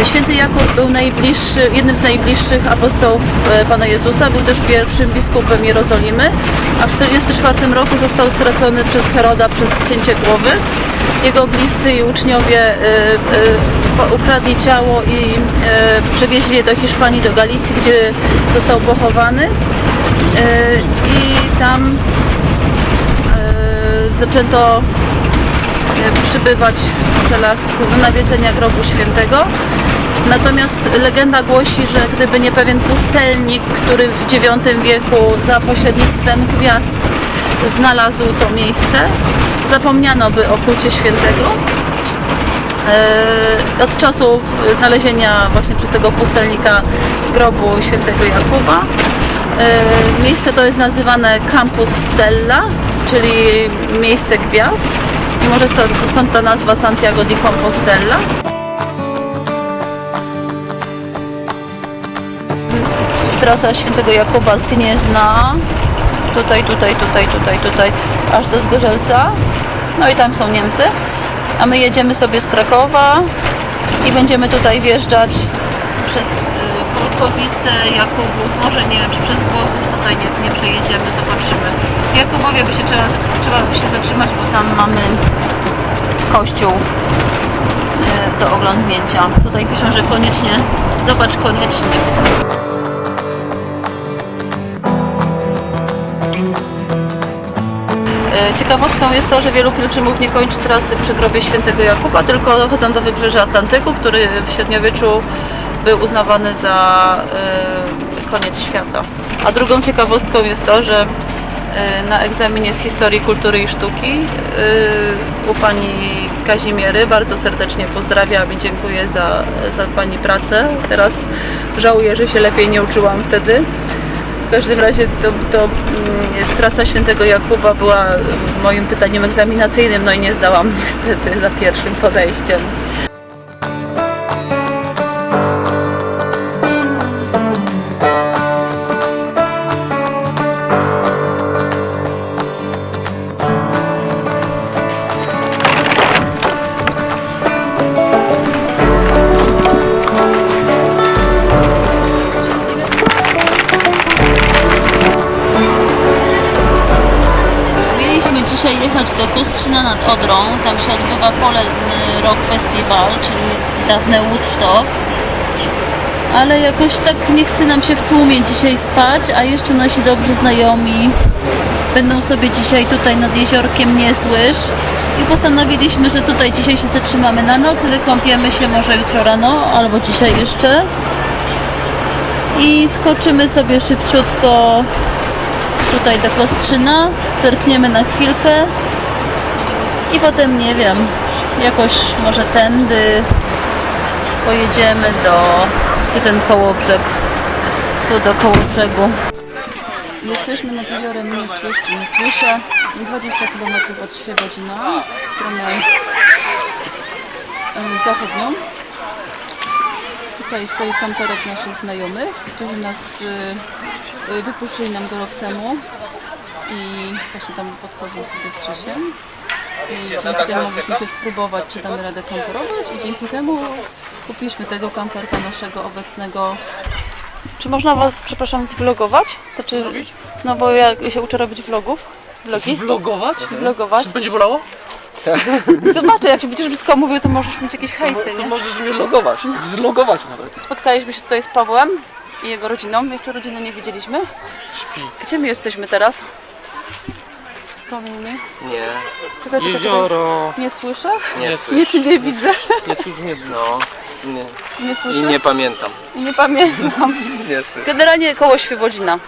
E, Święty Jakub był najbliższy, jednym z najbliższych apostołów e, Pana Jezusa, był też pierwszym biskupem Jerozolimy, a w 1944 roku został stracony przez Heroda przez cięcie głowy. Jego bliscy i uczniowie e, ukradli ciało i przewieźli je do Hiszpanii, do Galicji, gdzie został pochowany. I tam zaczęto przybywać w celach nawiedzenia grobu świętego. Natomiast legenda głosi, że gdyby nie pewien pustelnik, który w IX wieku za pośrednictwem gwiazd znalazł to miejsce, zapomniano by o kulcie świętego. E, Od czasów znalezienia właśnie przez tego pustelnika grobu świętego Jakuba e, miejsce to jest nazywane Campus Stella, czyli miejsce gwiazd i może stąd, ta nazwa Santiago di Compostela. Trasa świętego Jakuba zginie na tutaj, tutaj, tutaj, tutaj, tutaj, aż do Zgorzelca. No i tam są Niemcy. A my jedziemy sobie z Krakowa i będziemy tutaj wjeżdżać przez y, Polkowice, Jakubów, może nie wiem czy przez Głogów, tutaj nie przejedziemy, zobaczymy. W Jakubowie by się trzeba, trzeba by się zatrzymać, bo tam mamy kościół y, do oglądnięcia. Tutaj piszą, że koniecznie, zobacz koniecznie. E, Ciekawostką jest to, że wielu pielgrzymów nie kończy trasy przy grobie świętego Jakuba, tylko chodzą do wybrzeża Atlantyku, który w średniowieczu był uznawany za e, koniec świata. A drugą ciekawostką jest to, że e, na egzaminie z historii kultury i sztuki e, u pani Kazimiery bardzo serdecznie pozdrawiam i dziękuję za, za pani pracę. Teraz żałuję, że się lepiej nie uczyłam wtedy. W każdym razie to, to mm, jest trasa świętego Jakuba była moim pytaniem egzaminacyjnym, no i nie zdałam niestety za pierwszym podejściem. Dzisiaj jechać do Kostrzyna nad Odrą. Tam się odbywa Polen Rock Festival, czyli dawne Woodstock. Ale jakoś tak nie chce nam się w tłumie dzisiaj spać, a jeszcze nasi dobrzy znajomi będą sobie dzisiaj tutaj nad jeziorkiem Niesłysz i postanowiliśmy, że tutaj dzisiaj się zatrzymamy na noc, wykąpiemy się może jutro rano albo dzisiaj jeszcze i skoczymy sobie szybciutko tutaj do Kostrzyna, zerkniemy na chwilkę i potem nie wiem, jakoś może tędy pojedziemy do gdzie ten kołobrzeg, tu do kołobrzegu. Jesteśmy nad jeziorem Niesłysz, czy nie słyszę, 20 km od Świebodzina w stronę e, zachodnią. Tutaj stoi kamperek naszych znajomych, którzy nas y, y, wypuszczyli nam go rok temu i właśnie tam podchodzą sobie z Krzysiem. I dzięki temu mogliśmy się spróbować, czy damy radę kamperować i dzięki temu kupiliśmy tego kamperka naszego obecnego. Czy można Was, przepraszam, zvlogować? To czy, no bo ja się uczę robić vlogów. Vlogi? Vlogować? Vlogować. Czy będzie bolało? Zobaczę, jak będziesz brzydko mówił, to możesz mieć jakieś hejty, To nie? możesz mnie logować. Zlogować nawet. Spotkaliśmy się tutaj z Pawłem i jego rodziną. Jeszcze rodziny nie widzieliśmy. Śpi. Gdzie my jesteśmy teraz? Powiedz mi. Nie, Czekaj, czekaj, Jezioro. Nie słyszę? nie Nie słyszę. czy nie widzę? Nie słyszę, nie słyszę. No, nie. Nie I słyszę? nie pamiętam. I nie pamiętam. Nie słyszę. Generalnie koło Świebodzina.